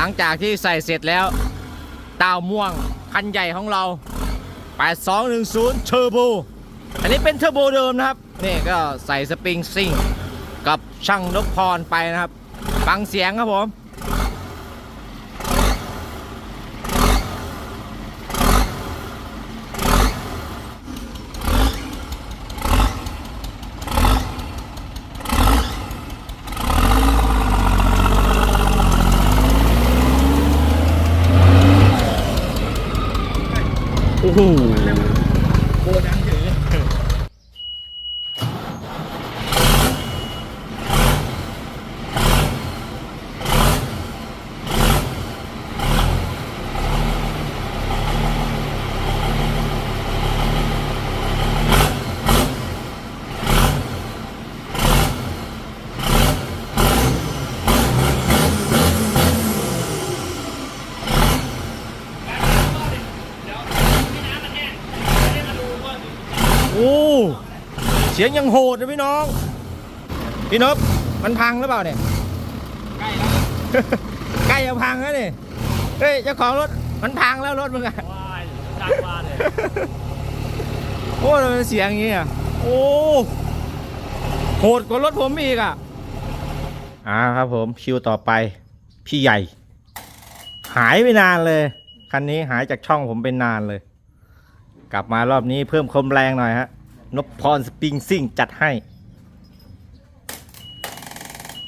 ลังจากที่ใส่เสร็จแล้วดาวม่วงคันใหญ่ของเรา 8210 เทอร์โบ อันนี้เป็นเทอร์โบเดิมนะครับ นี่ก็ใส่สปริงซิ่ง กับช่างนกพรไปนะครับ ฟังเสียงครับผม โอ้โห โคดังถือ โอ้เสียงยังโหดเลยพี่น้อง พี่นพมันพังหรือเปล่าเนี่ย ใกล้แล้วใกล้จะพังแล้วนี่เฮ้ยเจ้าของรถมันพังแล้วรถมึงอะว้ายจังว่าเลยโอ้ทำไมเสียงอย่างงี้อะโอ้โหดกว่ารถผมอีกอะอ่าครับผมคิวต่อไปพี่ใหญ่ หายไปนานเลย คันนี้หายจากช่องผมไปนานเลย กลับมารอบนี้เพิ่มความแรงหน่อยฮะ นพพรสปริงซิ่งจัดให้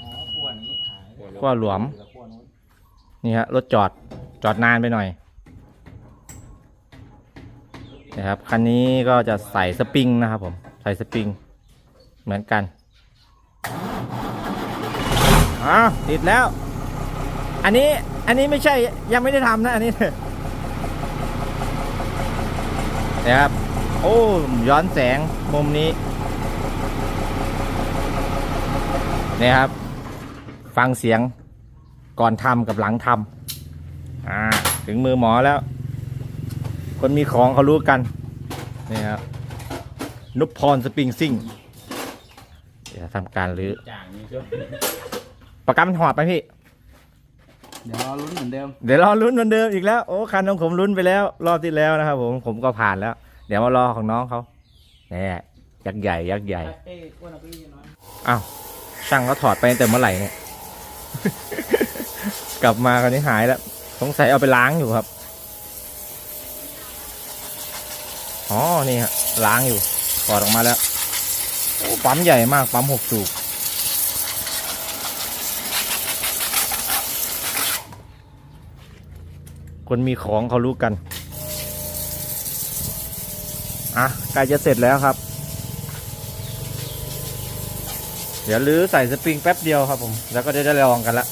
อ๋อขวดนี้หายขั้วหลวม เหลือขวนู้นนี่ฮะรถจอดจอดนานไปหน่อยนะครับคันนี้ก็จะใส่สปริงนะครับผมใส่สปริงเหมือนกันอ้าวติดแล้ว อันนี้อันนี้ไม่ใช่ยังไม่ได้ทำนะอันนี้นะครับ โอ้ ย้อนแสงมุมนี้นี่ครับ ฟังเสียงก่อนทำกับหลังทำอ่าถึงมือหมอแล้ว คนมีของเขารู้กันนี่ครับนุพพรสปริงซิ่งเดี๋ยวทำการรื้อจางนี้ช่วประกันมันหอดไปพี่ เดี๋ยวรอลุ้นเหมือนเดิม เดี๋ยวรอลุ้นเหมือนเดิมอีกแล้ว โอ้ คันของผมลุ้นไปแล้ว รอบที่แล้วนะครับผม ผมก็ผ่านแล้ว เดี๋ยวมารอของน้องเขาเนี่ยยักษ์ใหญ่ยักษ์ใหญ่เอ้อ้วนเอาไปอีกน้อยอ้าวช่างเขาถอดไปตั้งแต่เมื่อไหร่เนี่ย กลับมาคราวนี้หายแล้วสงสัยเอาไปล้างอยู่ครับอ๋อนี่ฮะล้างอยู่ถอดออกมาแล้วโอ้ปั๊มใหญ่มากปั๊มหกสูบคนมีของเขารู้กัน อะใกล้จะเสร็จแล้วครับ เดี๋ยวลื้อใส่สปริงแป๊บเดียวครับผม แล้วก็จะได้ลองกันละ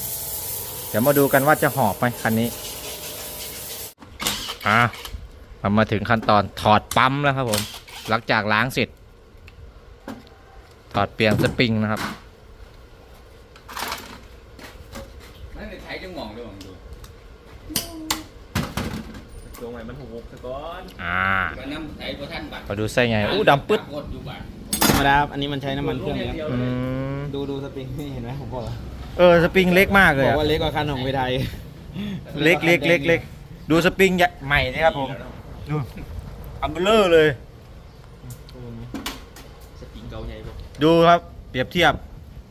เดี๋ยวมาดูกันว่าจะหอบไหมคันนี้ อะมามาถึงขั้นตอนถอดปั๊มแล้วครับผม หลังจากล้างเสร็จ ถอดเปลี่ยนสปริงนะครับ ไม่ได้ใช้จังหวองด้วยหวังดูตรงไหนมันหุบสะก้ อนอ่ามันน้ำใช้พระท่านบัตรมาดูไส้ไงอู้ดำปึ๊ดกดอยู่บัตรธรรมดาอันนี้มันใช้น้ำมันเครื่องเนี้ยอืมดูดูสปริงนี่เห็นไหมผมบอกแล้วเออสปริงเล็กมากเลยบอกอะว่าเล็กกว่าคันของเวไทยเล็กเล็กเล็กเล็กดูสปริงใหม่นี่ครับผมดูอัมเบลเลอร์เลย สปริงเก่าใหญ่ปะดูครับเปรียบเทียบ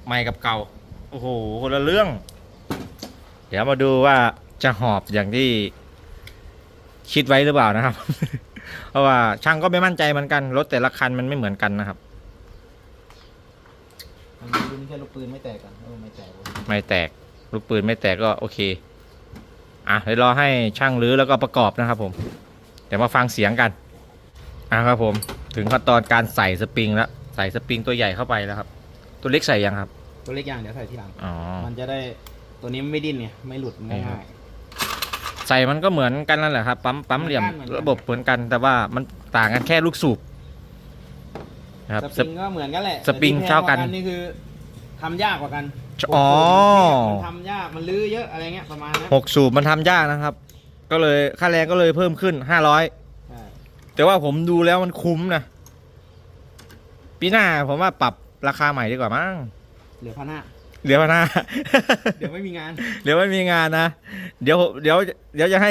ใหม่กับเก่า โอ้โหคนละเรื่อง เดี๋ยวมาดูว่าจะหอบอย่างที่ คิดไว้หรือเปล่านะครับ เพราะว่าช่างก็ไม่มั่นใจเหมือนกัน รถแต่ละคันมันไม่เหมือนกันนะครับมันมีรุ่นแค่ลูกปืนไม่แตกกันเออไม่แตกเว้ยไม่แตกลูกปืนไม่แตกก็โอเค อะเดี๋ยวรอให้ช่างรื้อแล้วก็ประกอบนะครับผม เดี๋ยวมาฟังเสียงกัน อะครับผม ถึงขั้นตอนการใส่สปริงแล้ว ใส่สปริงตัวใหญ่เข้าไปแล้วครับ ตัวเล็กใส่ยังครับ ตัวเล็กอย่างเดี๋ยวใส่ทีหลัง อ๋อ มันจะได้ตัวนี้มันไม่ดิ้นไงไม่หลุดนี่ครัง่าบย ใส่มันก็เหมือนกันนั่นแหละครับปั๊มปั๊มเหลี่ยมเหมือนกันระบบเหมือนกัน แต่ว่ามันต่างกันแค่ลูกสูบนะครับๆสปริงก็เหมือนกันแหละสปริงแต่ที่เท่ากันแพงว่นี่คือทำยากกว่ากันอ๋อมันทำยากมันลื้อเยอะอะไรเงี้ยประมาณนั้นหกสูบมันทำยากนะครับ ก็เลยค่าแรงก็เลยเพิ่มขึ้นห้าร้อยใช่แต่ว่าผมดูแล้วมันคุ้มนะปีหน้าผมว่าปรับราคาใหม่ดีกว่ามั้งเหลือพันห้า เดี๋ยวหน้า เดี๋ยวไม่มีงาน เดี๋ยวไม่มีงานนะ เดี๋ยวเดี๋ยวเดี๋ยวจะให้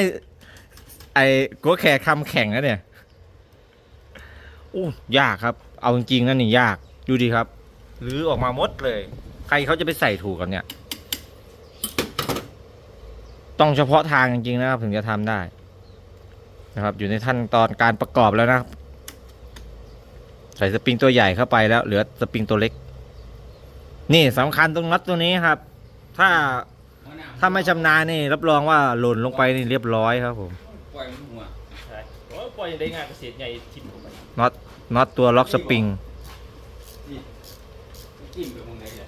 ไอ้กัวแขกทำแข่งนะเนี่ยอู้ยากครับ เอาจริงๆนั่นนี่ยาก ดูดีครับหรือออกมาหมดเลย ใครเขาจะไปใส่ถูกกันเนี่ย ต้องเฉพาะทางจริงๆนะครับ ถึงจะทำได้ นะครับ อยู่ในขั้นตอนการประกอบแล้วนะครับ ใส่สปริงตัวใหญ่เข้าไปแล้ว เหลือสปริงตัวเล็ก นี่สำคัญตรงน็อตตัวนี้ครับ ถ้าถ้าไม่ชำนาญนี่ รับรองว่าหล่นลงไปนี่เรียบร้อยครับผมปล่อยมันหัวใช่โอ้ยปล่อยได้งานเกษตรใหญ่ทิมลงไปน็อตน็อตตัวล็อกสปริงจิ้มไปมองไหนเลย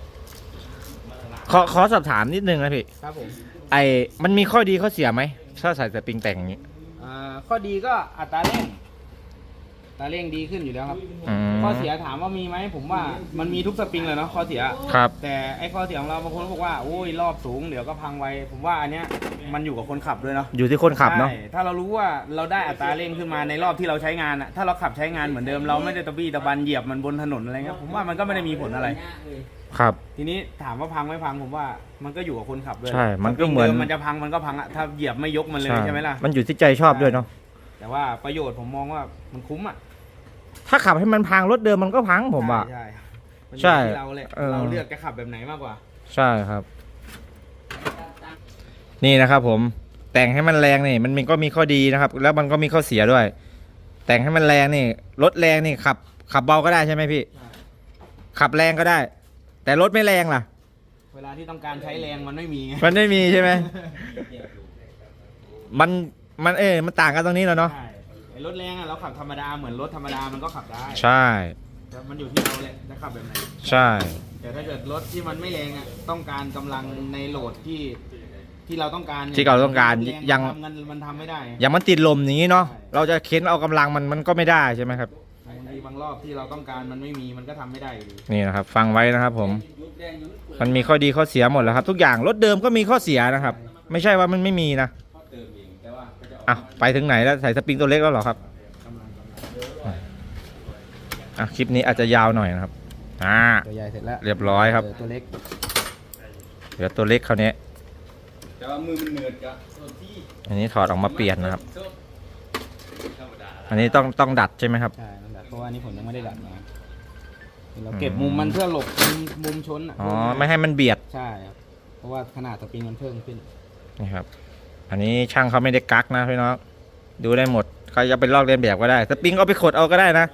มาทางหลังขอขอสอบถามนิดนึงนะพี่ ครับผมไอ้มันมีข้อดีข้อเสียไหมถ้าใส่สปริงแต่งอย่างนี้ อ่าข้อดีก็อัตราเร่งอั ตราเร่งดีขึ้นอยู่แล้วครับ อืม ข้อเสียถามว่ามีไหมผมว่ามันมีทุกสปริงเลยเนาะข้อเสีย ครับ แต่ไอ้ข้อเสียของเราบางคนก็บอกว่าโอ้ยรอบสูงเดี๋ยวก็พังไวผมว่าอันเนี้ยมันอยู่กับคนขับด้วยเนาะอยู่ที่คนขับเนาะ ใช่ถ้าเรารู้ว่าเราได้อัตราเร่งขึ้นมาในรอบที่เราใช้งานอะถ้าเราขับใช้งานเหมือนเดิมเราไม่ได้ตะบี้ตะบันเหยียบมันบนถนนอะไรเงี้ยผมว่ามันก็ไม่ได้มีผลอะไร ครับ ทีนี้ถามว่าพังไม่พังผมว่ามันก็อยู่กับคนขับด้วยใช่มันก็เหมือน สปริงดิมันจะพังมันก็พังอะถ้าเหยียบไม่ยกมันเลยใช่ไหมล่ะ มันอยู่ที่ใจชอบด้วยเนาะ แต่ว่าประโยชน์ผมมองว่ามันคุ้มอะถ้าขับให้มันพังรถเดิมมันก็พังผมอะ ใช่มันอยู่ใช่ที่เราแหละเออ เราเลือกจะขับแบบไหนมากกว่า ใช่ครับ นี่นะครับผมแต่งให้มันแรงนี่มันมีก็มีข้อดีนะครับ แล้วมันก็มีข้อเสียด้วย แต่งให้มันแรงนี่รถแรงนี่ขับ ขับเบาก็ได้ใช่ไหมพี่ ใช่ ขับแรงก็ได้ แต่รถไม่แรงล่ะ เวลาที่ต้องการใช้แรงมันไม่มีไงมันไม่มีใช่ไหม มัน มันเออมันต่างกันตรงนี้แล้วเนาะ ใช่ไอ้รถแรงอะเราขับธรรมดาเหมือนรถธรรมดามันก็ขับได้ใช่ แต่มันอยู่ที่เราแหละจะขับแบบไหน ใช่ แต่ถ้าเกิดรถที่มันไม่แรงอะต้องการกำลังในโหลดที่ที่เราต้องการนี่ยที่เราต้องการแยัง ทำกันมันทำไม่ได้อย่างมันติดลมอย่างนี้เนาะ เราจะเค้นเอากำลังมันมันก็ไม่ได้ใช่ไหมครับ บางทีบางรอบที่เราต้องการมันไม่มีมันก็ทำไม่ได้อยู่ดีนี่นะครับ ฟังไว้นะครับผมยุบแดงยุบเปลือกมันมีข้อดีข้อเสียหมดแล้วครับ ทุกอย่างรถเดิมก็มีข้อเสียนะครับ ไม่ใช่ว่ามันไม่มีนะ เขาเติมเอง แต่ว่าเขาจะอะไปถึงไหนแล้วใส่สปริงตัวเล็กแล้วเหรอครับกำลังกำลังอะคลิปนี้อาจจะยาวหน่อยนะครับอ่าตัวใหญ่เสร็จแล้วเรียบร้อยครับเออตัวเล็กเหลือตัวเล็กคราวนี้แต่ว่ามือมันเหนืดกะโดนที่อันนี้ถอดออกมาเปลี่ยนนะครับธรรมดาอันนี้ต้องต้องดัดใช่ไหมครับใช่นั่นแหละเพราะว่าอันนี้ผมยังไม่ได้ดัดมาเราเก็บมุมมันเพื่อหลบมุมมุมชนอะอ๋อไม่ให้มันเบียดใช่ครับเพราะว่าขนาดสปริงมันเพิ่มขึ้นนี่ครับ อันนี้ช่างเขาไม่ได้กักนะพี่น้องดูได้หมดใครจะไปลอกเลียนแบบก็ได้สปริงเอาไปขดเอาก็ได้นะ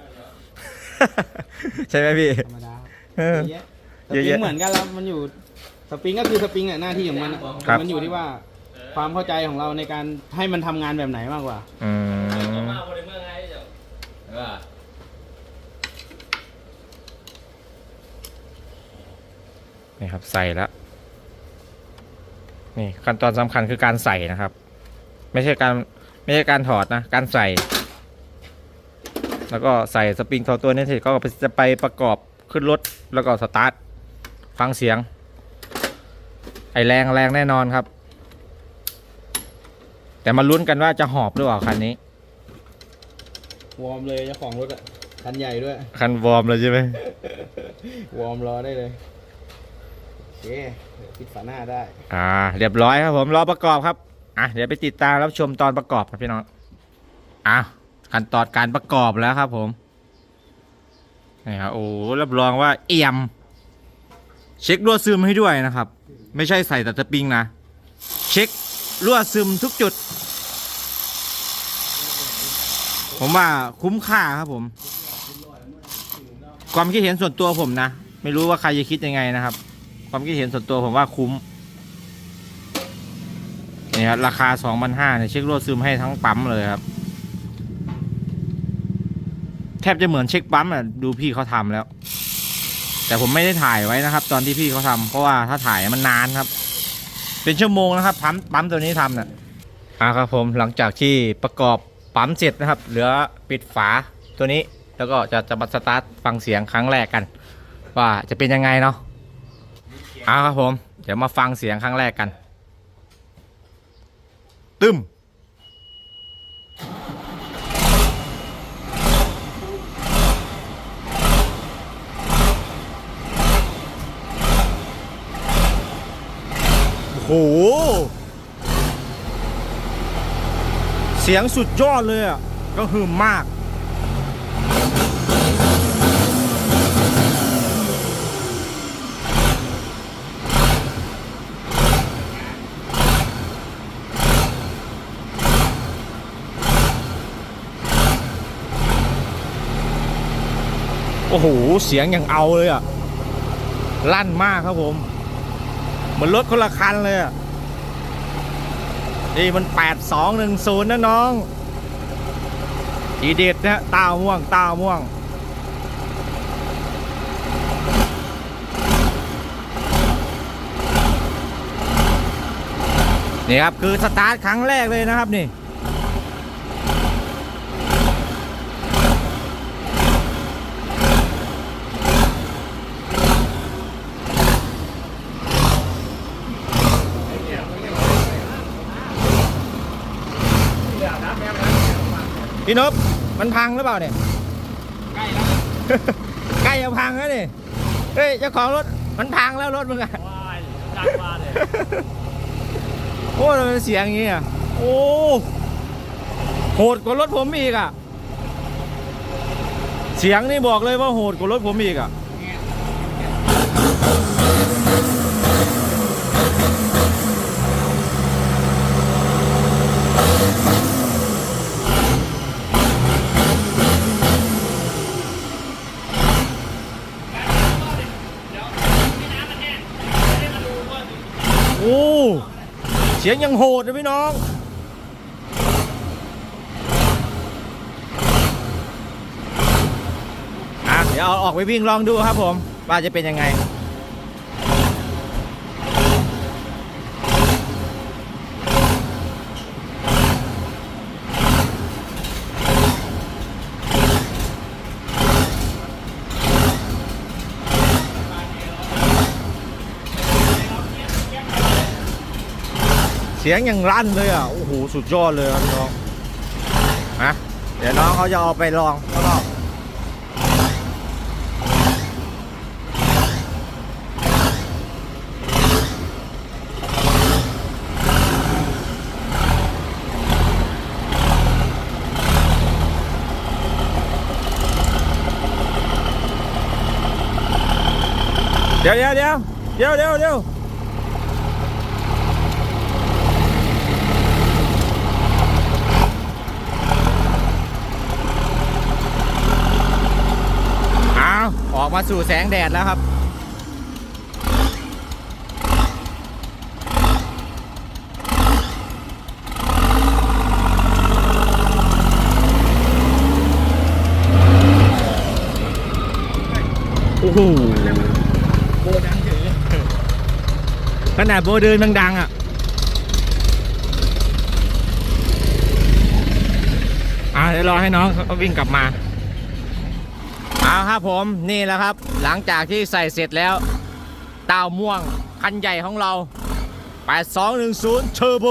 ใช่ไหมพี่ธรรมดาเออเยอะสเยปอะริแยะงเหมือนกันแล้วมันอยู่สปริงก็คือสปริงอะหน้าที่ของมันอะครับ มันอยู่ที่ว่าความเข้าใจของเราในการให้มันทำงานแบบไหนมากกว่า อืมมาบริเมืองไงเดี๋ยวเออนี่ครับใส่แล้ว นี่ขั้นตอนสำคัญคือการใส่นะครับ ไม่ใช่การไม่ใช่การถอดนะการใส่ แล้วก็ใส่สปริงทอตัวนี้เสร็จก็จะไปประกอบขึ้นรถแล้วก็สตาร์ทฟังเสียง ไอแรงแรงแน่นอนครับ แต่มาลุ้นกันว่าจะหอบหรือเปล่าคันนี้วอร์มเลยเจ้าของรถอะคันใหญ่ด้วย คันวอร์มเลยใช่ไหม วอร์มรอได้เลยโอ เคปิดฝาหน้าได้ อ่า เรียบร้อยครับผมรอประกอบครับ อะเดี๋ยวไปติดตามรับชมตอนประกอบครับพี่น้องอะขั้นตอนการประกอบแล้วครับผมนี่ครับโอ้รับรองว่าเอี่ยม เช็ครั่วซึมให้ด้วยนะครับ ไม่ใช่ใส่แต่สปริงนะ เช็ครั่วซึมทุกจุด ผมว่าคุ้มค่าครับผม ความคิดเห็นส่วนตัวผมนะ ไม่รู้ว่าใครจะคิดยังไงนะครับ ความคิดเห็นส่วนตัวผมว่าคุ้มนี่ครับราคาสองพันห้าเนี่ยเช็ครั่วซึมให้ทั้งปั๊มเลยครับ แทบจะเหมือนเช็คปั๊มอะดูพี่เขาทำแล้ว แต่ผมไม่ได้ถ่ายไว้นะครับ ตอนที่พี่เขาทำเพราะว่าถ้าถ่ายมันนานครับ เป็นชั่วโมงนะครับปั๊มปั๊มตัวนี้ทำน่ะอ่าครับผมหลังจากที่ประกอบปั๊มเสร็จนะครับ เหลือปิดฝาตัวนี้แล้วก็จะจะมาสตาร์ทฟังเสียงครั้งแรกกัน ว่าจะเป็นยังไงเนาะ เอาครับผม เดี๋ยวมาฟังเสียงครั้งแรกกัน ตึมโหเสียงสุดยอดเลยอะก็คือมาก โอ้โห เสียงอย่างเอาเลยอะลั่นมากครับผม เหมือนรถคนละคันเลยอะนี่มัน 8210 นะน้อง ทีเด็ดนะตาม่วงตาม่วง นี่ครับ คือสตาร์ทครั้งแรกเลยนะครับนี่ พี่นพมันพังหรือเปล่าเนี่ย ใกล้แล้วใกล้จะพังแล้วนี่เฮ้ยเจ้าของรถมันพังแล้วรถมึงอะว้ายดังมาเลย โอ้ทำไมมันเสียงอย่างนี้อะโอ้โหดกว่ารถผมอีกอะ เสียงนี่บอกเลยว่าโหดกว่ารถผมอีกอะ โอ้ เสียงยังโหดนะพี่น้อง อะ เดี๋ยวเอาออกไปวิ่งลองดูครับผม ว่าจะเป็นยังไง เสียงอย่างรั่นเลยอะ โอ้โห สุดยอดเลยครับน้องฮะเดี๋ยวน้องเขาจะเอาไปลองข้างนอกเดี๋ยวเดี๋ยวเดี๋ยวเดี๋ยวเดี๋ยวเดี๋ยว เออกมาสู่แสงแดดแล้วครับ โอ้โหโบดังเฉยขนาดโบเดินดังๆอะอ่าเดี๋ยวรอให้น้องเขาวิ่งกลับมา ครับผมนี่แหละครับ หลังจากที่ใส่เสร็จแล้วเต้าม่วงคันใหญ่ของเรา 8210เทอร์โบ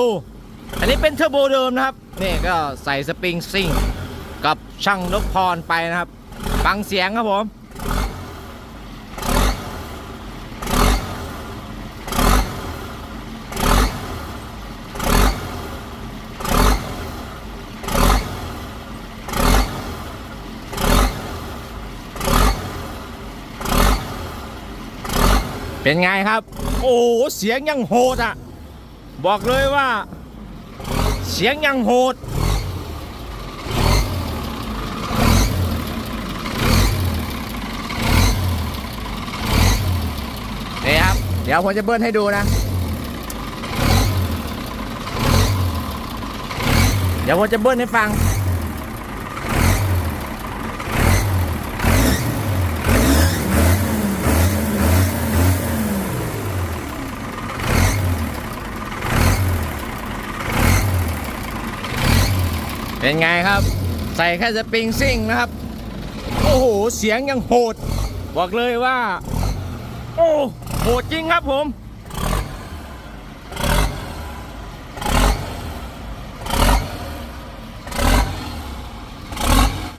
อันนี้เป็นเทอร์โบเดิมนะครับ นี่ก็ใส่สปริงซิ่ง กับช่างนกพรไปนะครับ ฟังเสียงครับผม เป็นไงครับ โอ้โหเสียงยังโหดอะ บอกเลยว่า เสียงยังโหด นี่ครับ เดี๋ยวผมจะเบิ้ลให้ดูนะ เดี๋ยวผมจะเบิ้ลให้ฟัง เป็นไงครับ ใส่แค่สปริงซิ่งนะครับ โอ้โห เสียงยังโหด บอกเลยว่า โอ้โหดจริงครับผม